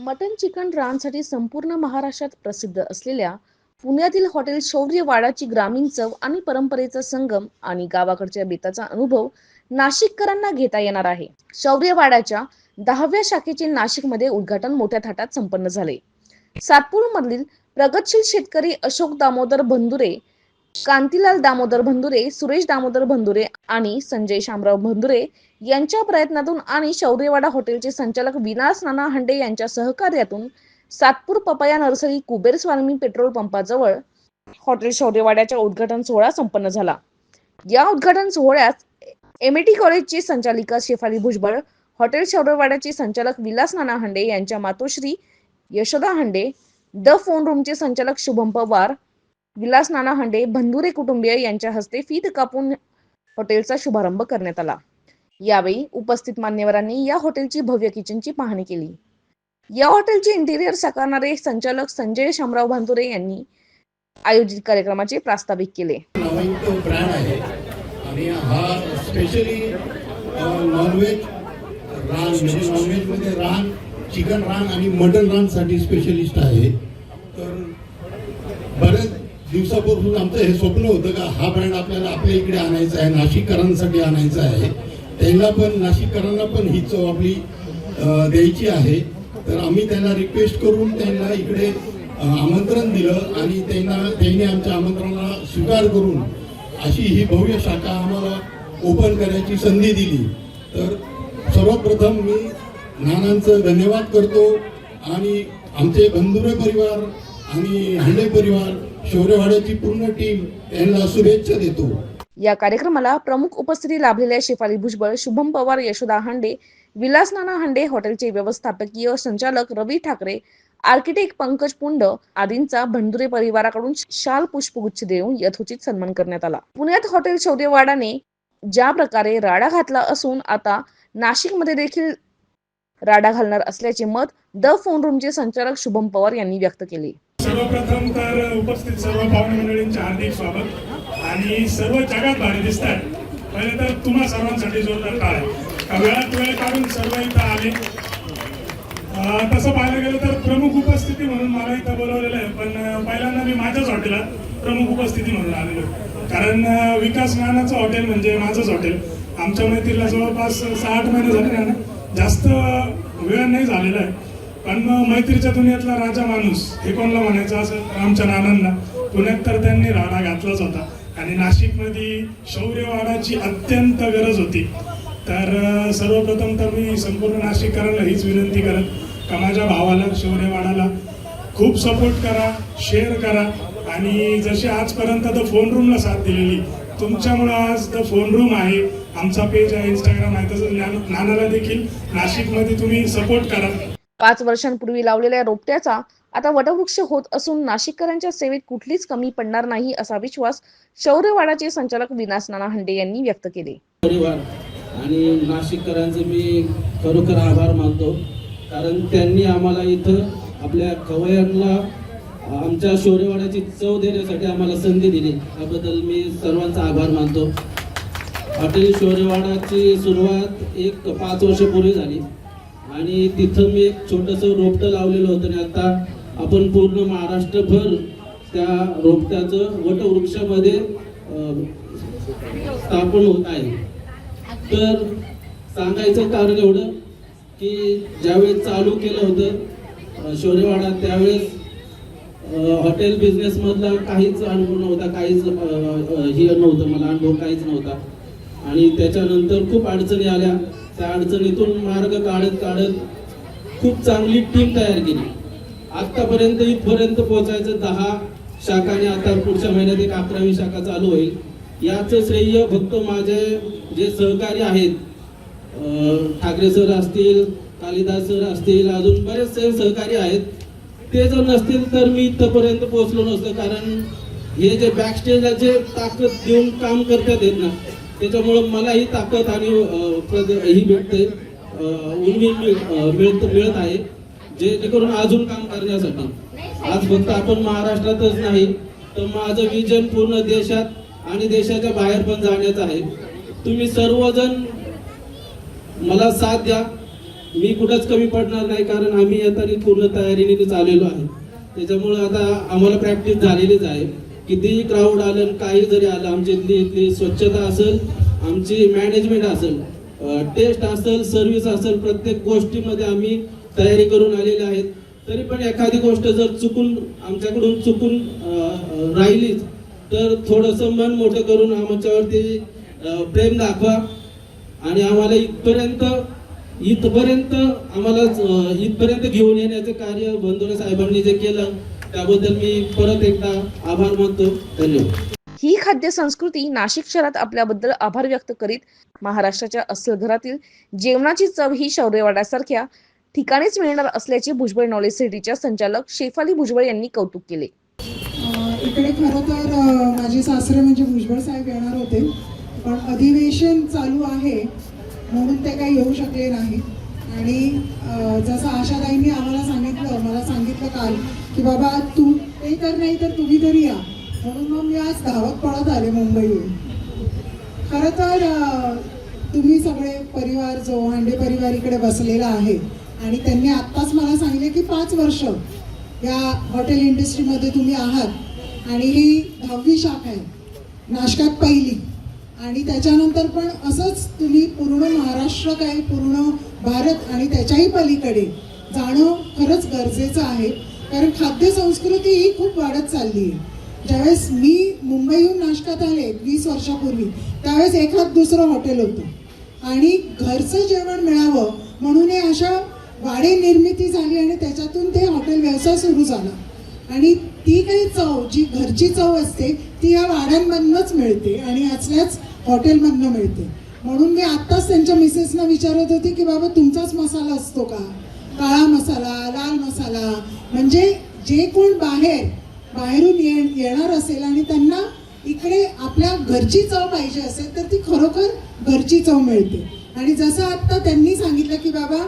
Mutton chicken रानसाठी संपूर्ण महाराष्ट्रात प्रसिद्ध असलेल्या पुण्यातील हॉटेल शौर्यवाडाची ग्रामीण चव आणि परंपरेचा संगम आणि गावाकडच्या बेताचा अनुभव नाशिककरांना घेता येणार आहे. शौर्यवाडाच्या दहाव्या शाखेचे नाशिकमध्ये उद्घाटन मोठ्या थाटात संपन्न झाले. सातपूर मधील प्रगतशील शेतकरी अशोक दामोदर बंधुरे कांतीलाल दामोदर बंधुरे सुरेश दामोदर भंदुरे आणि संजय शामराव भंदुरे यांच्या प्रयत्नातून आणि शौर्यवाडा हॉटेलचे संचालक विनास नाना हंडे यांच्या सहकार्यातून Satpur papaya nursery Kuber Swami petrol पंपाजवळ hotel शौर्यवाड्याचा उद्घाटन सोहळा संपन्न झाला. या उद्घाटन सोहळ्यात एमएटी कॉलेजची संचालिका शेफाली भुजबळ हॉटेल शौर्यवाड्याचे संचालक विलास नाना हंडे यांच्या मातोश्री यशोदा हंडे द फोन रूमचे संचालक शुभम पवार विलास नाना हंडे बंधुरे कुटुंबीय यांच्या हस्ते फीत कापून हॉटेलचा शुभारंभ करण्यात आला. यावेळी उपस्थित मान्यवरांनी या हॉटेलची भव्य किचनची पाहणी केली. या हॉटेलचे इंटिरियर साकारणारे संचालक संजय शामराव भांतुरे यांनी आयोजित कार्यक्रमाचे प्रास्ताविक केले. आणि हा स्पेशली नॉनव्हेज रान म्हणजे नॉनव्हेजमध्ये रान चिकन रान आणि मटन रानसाठी स्पेशलिस्ट आहे. तर बऱ्याच दिवसापासून आमचं हे स्वप्न होतं का हा ब्रँड आपल्याला आपल्या इकडे आणायचा आहे नाशिककरांसाठी आणायचा आहे. त्यांना पण नाशिककरांना पण ही चव आपली द्यायची आहे. तर आम्ही त्यांना रिक्वेस्ट करून त्यांना इकडे आमंत्रण दिलं आणि त्यांना त्यांनी आमच्या आमंत्रणाला स्वीकार करून अशी ही भव्य शाखा आम्हाला ओपन करायची संधी दिली. तर सर्वप्रथम मी नानांचं धन्यवाद करतो आणि आमचे बंधुरे परिवार आणि हांडे परिवार शौर्यवाड्याची पूर्ण टीम यांना शुभेच्छा देतो. या कार्यक्रमाला प्रमुख उपस्थिती लाभलेल्या शेफाली भुजबळ शुभम पवार यशोदा हांडे विलास नाना हांडे हॉटेलचे व्यवस्थापकीय संचालक रवी ठाकरे आर्किटेक्ट पंकज पुंड आदींचा भंडुरे परिवाराकडून शाल पुष्पगुच्छ देऊन यथोचित सन्मान करण्यात आला. पुण्यात हॉटेल शौर्यवाडाने ज्या प्रकारे राडा घातला असून आता नाशिकमध्ये देखील राडा घालणार असल्याचे मत द फोन रूमचे संचालक शुभम पवार यांनी व्यक्त केले. सर्वप्रथम तर उपस्थित सर्व पाहुणे मंडळींचे हार्दिक स्वागत. आणि सर्व जगात भारी दिसतात पहिले तर तुम्हा सर्वांसाठी जोरदार आहे. का वेळात वेळ काढून सर्व इथं आले? तसं पाहायला गेलं तर प्रमुख उपस्थिती म्हणून मला इथं बोलवलेलं आहे. पण पहिल्यांदा मी माझ्याच हॉटेलात प्रमुख उपस्थिती म्हणून आलेलो कारण विकास नानाचं हॉटेल म्हणजे माझंच हॉटेल. आमच्या मैत्रीला जवळपास सहा आठ महिने झाले ना. जास्त वेळ नाही झालेला आहे. पण मग मैत्रीच्या दुनियातला राजा माणूस हे कोणाला म्हणायचं? असं आमच्या नानांना. पुण्यात तर त्यांनी राडा घातलाच होता. आणि नाशिकमध्ये शौर्यवाडाची अत्यंत गरज होती. तर सर्वप्रथम तर मी संपूर्ण नाशिककरांना हीच विनंती करत का माझ्या भावाला शौर्यवाडाला खूप सपोर्ट करा शेअर करा. आणि जशी आजपर्यंत द फोन रूमला साथ दिलेली तुमच्यामुळं आज द फोन रूम आहे. आमचा पेज आहे इंस्टाग्राम आहे. तसंच ज्ञान- नानाला देखील नाशिकमध्ये तुम्ही सपोर्ट करा. पाच वर्षांपूर्वी लावलेल्या रोपट्याचा आता वटवृक्ष होत असून नाशिककरांच्या सेवेत कुठलीच कमी पडणार नाही असा विश्वास शौर्यवाडाचे संचालक विनास नाना हंडे यांनी व्यक्त केले. परिवार आणि नाशिककरांचे मी खरोखर आभार मानतो. कारण त्यांनी आम्हाला इथं आपल्या खवयांना आमच्या शौर्यवाड्याची चव देण्यासाठी आम्हाला संधी दिली. त्याबद्दल मी सर्वांचा आभार मानतो. हॉटेल शौर्यवाडाची सुरुवात एक पाच वर्षपूर्वी झाली. आणि तिथं मी एक छोटंसं रोपटं लावलेलं होतं आणि आता आपण पूर्ण महाराष्ट्रभर त्या रोपट्याचं वटवृक्षामध्ये स्थापन होत आहे. तर सांगायचं कारण एवढं की ज्यावेळेस चालू केलं होतं शौर्यवाडा त्यावेळेस हॉटेल बिझनेसमधला काहीच अनुभव नव्हता काहीच हे नव्हतं मला अनुभव काहीच नव्हता. आणि त्याच्यानंतर खूप अडचणी आल्या. त्या अडचणीतून मार्ग काढत काढत खूप चांगली टीम तयार केली. आतापर्यंत इथपर्यंत पोहोचायचं दहा शाखाने आता पुढच्या महिन्यात एक अकरावी शाखा चालू होईल. याचं श्रेय फक्त माझे जे सहकारी आहेत ठाकरे सर असतील कालिदास सर असतील अजून बरेचसे सहकारी आहेत. ते जर नसतील तर मी इथपर्यंत पोहोचलो नसतो कारण हे जे बॅकस्टेजला जे ताकद देऊन काम करतात ना त्याच्यामुळं मलाही ताकद आणि प्रद- ही भेटते. उर्मी मिळ- मिळत मिळत आहे. जेणेकरून अजून काम करण्यासाठी. आज फक्त आपण महाराष्ट्रातच नाही तर माझं विजन पूर्ण देशात आणि देशाच्या बाहेर पण जाण्याचं आहे. तुम्ही सर्वजण मला साथ द्या. मी कुठंच कमी पडणार नाही कारण आम्ही येताना पूर्ण तयारीने आलेलो आहे. त्याच्यामुळं आता आम्हाला प्रॅक्टिस झालेलीच आहे. कितीही क्राऊड आलं काही जरी आलं आमची इथली इथली स्वच्छता असेल आमची मॅनेजमेंट असेल टेस्ट असेल सर्व्हिस असेल प्रत्येक गोष्टीमध्ये आम्ही तयारी करून आलेले आहेत. तरी पण एखादी गोष्ट जर चुकून आमच्याकडून चुकून राहिलीच तर थोडंसं मन मोठं करून आमच्यावरती प्रेम दाखवा. आणि आम्हाला इथपर्यंत इथपर्यंत आम्हाला इथपर्यंत घेऊन येण्याचं कार्य बंधुरे साहेबांनी जे केलं त्याबद्दल मी परत एकदा आभार मानतो. धन्यवाद. ही खाद्य संस्कृती नाशिक शहरात आपल्याबद्दल आभार व्यक्त करीत महाराष्ट्राच्या अस्सल घरातील जेवणाची चव ही शौर्यवाड्यासारख्या ठिकाणीच मिळणार असल्याचे भुजबळ नॉलेज सिटीच्या संचालक शेफाली भुजबळ यांनी कौतुक केले. इकडे खरं तर माझे सासरे म्हणजे भुजबळ साहेब येणार होते पण अधिवेशन चालू आहे म्हणून ते काही येऊ शकले नाही. आणि जसं आशाताईंनी आम्हाला सांगितलं मला सांगितलं काल की बाबा तू ते तर नाही तर तुम्ही तरी या. म्हणून मग मी आज धावत पळत आले मुंबईहून. खरं तर तुम्ही सगळे परिवार जो हांडे परिवार इकडे बसलेला आहे आणि त्यांनी आत्ताच मला सांगितले की पाच वर्ष या हॉटेल इंडस्ट्रीमध्ये तुम्ही आहात आणि ही दहावी शाखा आहे नाशकात पहिली. आणि त्याच्यानंतर पण असंच तुम्ही पूर्ण महाराष्ट्र काय पूर्ण भारत आणि त्याच्याही पलीकडे जाणं खरंच गरजेचं आहे. कारण खाद्य संस्कृती ही खूप वाढत चालली आहे. ज्यावेळेस मी मुंबईहून नाशकात आले वीस वर्षापूर्वी त्यावेळेस एखाद दुसरं हॉटेल होतं. आणि घरचं जेवण मिळावं म्हणून हे अशा वाडे निर्मिती झाली आणि त्याच्यातून ते हॉटेल व्यवसाय सुरू झाला. आणि ती काही चव जी घरची चव असते ती या वाड्यांमधनंच मिळते आणि असल्याच हॉटेलमधनं मिळते. म्हणून मी आत्ताच त्यांच्या मिसेसना विचारत होती की बाबा तुमचाच मसाला असतो का? काळा मसाला लाल मसाला म्हणजे जे कोण बाहेर बाहेरून ये येणार असेल आणि त्यांना इकडे आपल्या घरची चव पाहिजे असेल तर ती खरोखर घरची चव मिळते. आणि जसं आत्ता त्यांनी सांगितलं की बाबा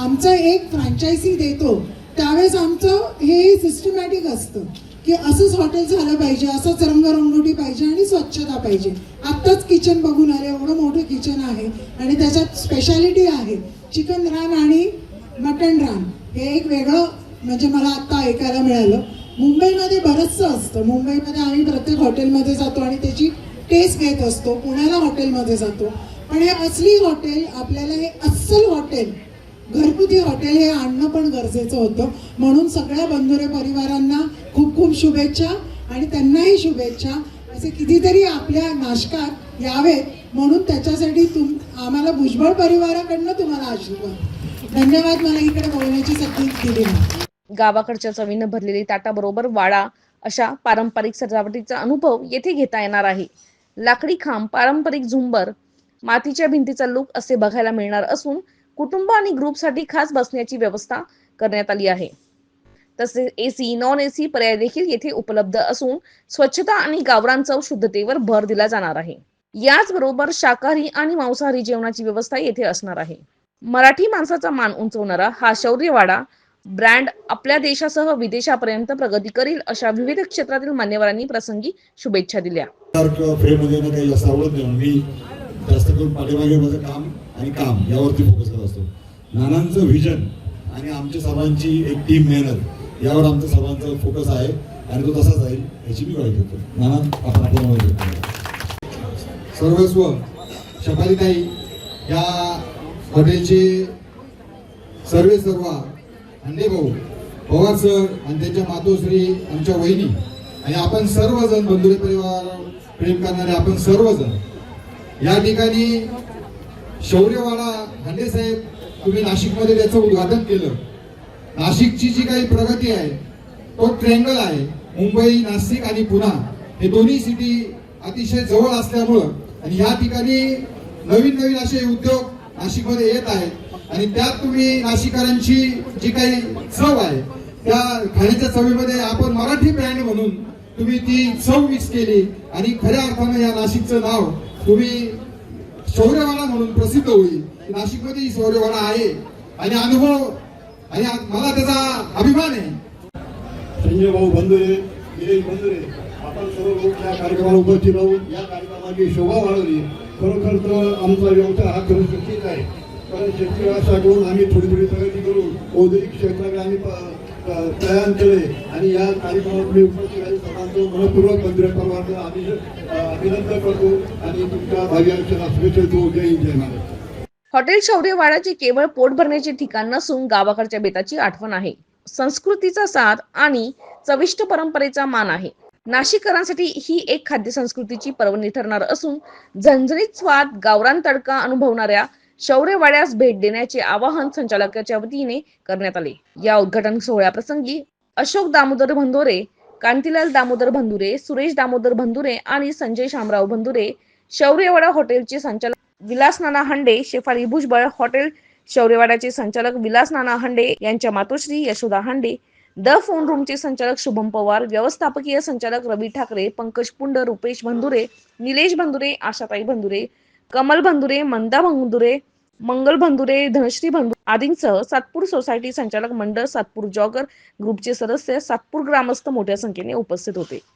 आमचं एक फ्रँचायझी देतो त्यावेळेस आमचं हे सिस्टमॅटिक असतं की असंच हॉटेल झालं पाहिजे असंच रंगरंगोटी पाहिजे आणि स्वच्छता पाहिजे. आत्ताच किचन बघून आले एवढं मोठं किचन आहे आणि त्याच्यात स्पेशालिटी आहे. चिकन रान आणि मटण रान हे एक वेगळं म्हणजे मला आत्ता ऐकायला मिळालं. मुंबईमध्ये बरंचसं असतं. मुंबईमध्ये आम्ही प्रत्येक हॉटेलमध्ये जातो आणि त्याची टेस्ट घेत असतो. पुण्याला हॉटेलमध्ये जातो. पण हे असली हॉटेल आपल्याला हे अस्सल हॉटेल घरगुती हॉटेल हे आणणं पण गरजेचं होतं. म्हणून सगळ्या बंधुरे परिवारांना खूप खूप शुभेच्छा आणि त्यांनाही शुभेच्छा. असे कितीतरी आपल्या नाशकात यावेत. म्हणून त्याच्यासाठी तुम आम्हाला भुजबळ परिवाराकडनं तुम्हाला आशीर्वाद. धन्यवाद मला इकडे बोलण्याची संधी दिली गावाकडच्या चवीनं भरलेली ताटाबरोबर वाडा अशा पारंपरिक सजावटीचा अनुभव येथे घेता येणार आहे. लाकडी खांब पारंपरिक झुंबर मातीच्या भिंतीचा लुक असे बघायला मिळणार असून कुटुंब आणि ग्रुपसाठी खास बसण्याची व्यवस्था करण्यात आली आहे. तसेच एसी नॉन एसी पर्याय देखील येथे उपलब्ध असून स्वच्छता आणि गावरान चव शुद्धतेवर भर दिला जाणार आहे. याचबरोबर शाकाहारी आणि मांसाहारी जेवणाची व्यवस्था येथे असणार आहे. मराठी माणसाचा मान उंचवणारा हा शौर्यवाडा ब्रँड आपल्या देशासह विदेशापर्यंत प्रगती करील अशा विविध क्षेत्रातील मान्यवरांनी प्रसंगी शुभेच्छा दिल्या. काही जास्त आवडत नाही. मी जास्त करून पाठीमागे माझं काम आणि काम यावरती फोकस करत असतो. नानांचं व्हिजन आणि आमच्या सर्वांची एक टीम मेहनत यावर आमचं सर्वांचा फोकस आहे आणि तो तसाच राहील याची मी काळजी घेतो नाना आपण आपण मध्ये घेतो. सर्वस्व शपालीताई या हॉटेलचे सर्वे सर्व अंडे भाऊ पवार सर आणि त्यांच्या मातोश्री आमच्या वहिनी आणि आपण सर्वजण बंधुरे परिवार प्रेम करणारे आपण सर्वजण. या ठिकाणी शौर्यवाडा हांडे साहेब तुम्ही नाशिकमध्ये त्याचं उद्घाटन केलं. नाशिकची जी काही प्रगती आहे तो ट्रँगल आहे मुंबई नाशिक आणि पुणे हे दोन्ही सिटी अतिशय जवळ असल्यामुळं आणि या ठिकाणी नवीन नवीन असे उद्योग नाशिकमध्ये येत आहेत आणि त्यात तुम्ही नाशिकरांची जी काही चव आहे त्या खाण्याच्या चवीमध्ये आपण मराठी ब्रँड म्हणून तुम्ही ती चव मिक्स केली. आणि खऱ्या अर्थानं या नाशिकचं नाव तुम्ही शौर्यवाडा म्हणून प्रसिद्ध होईल. नाशिकमध्ये शौर्यवाडा आहे. आणि अनुभव आणि मला त्याचा अभिमान आहे. संजय भाऊ बंधुरे गिरीश बंधुरे आपण सर्व लोक या कार्यक्रमाला उपस्थित राहून या कार्यक्रमाची शोभा वाढवली. खरोखर तर आमचा व्यवसाय हा खरंच सुखीच आहे. कारण शेतकरी राष्ट्राकडून आम्ही थोडी थोडी प्रगती करून औद्योगिक क्षेत्राकडे आम्ही तयार केले आणि या कार्यक्रमात मी उपस्थित आहे. सर्वांचं मनपूर्वक मंदिर परवाचं आम्ही अभिनंदन करतो आणि तुमच्या भाग्याच्या शुभेच्छा देतो. जय हिंद जय महाराज हॉटेल शौर्यवाडाचे केवळ पोट भरण्याचे ठिकाण नसून गावाकडच्या बेताची आठवण आहे. संस्कृतीचा साथ आणि चविष्ट परंपरेचा मान आहे. नाशिककरांसाठी ही एक खाद्य संस्कृतीची पर्वणी ठरणार असून झणझणीत स्वाद गावरान तडका अनुभवणाऱ्या शौर्यवाड्यास भेट देण्याचे आवाहन संचालकाच्या वतीने करण्यात आले. या उद्घाटन सोहळ्याप्रसंगी अशोक दामोदर भंदोरे कांतीलाल दामोदर भंदुरे सुरेश दामोदर भंदुरे आणि संजय शामराव भंदुरे शौर्यवाडा हॉटेलचे संचालक विलास नाना हंडे शेफाली भुजबळ हॉटेल शौर्यवाड्याचे संचालक विलास नाना हंडे यांच्या मातोश्री यशोदा हंडे द फोन रूमचे संचालक शुभम पवार व्यवस्थापकीय संचालक रवी ठाकरे पंकज पुंड रुपेश भंदुरे निलेश भंदुरे आशाताई भंदुरे कमल भंदुरे मंदा भंदुरे मंगल भंदुरे धनश्री भंदुरे आदींसह सातपूर सोसायटी संचालक मंडळ सातपूर जॉगर ग्रुपचे सदस्य सातपूर ग्रामस्थ मोठ्या संख्येने उपस्थित होते.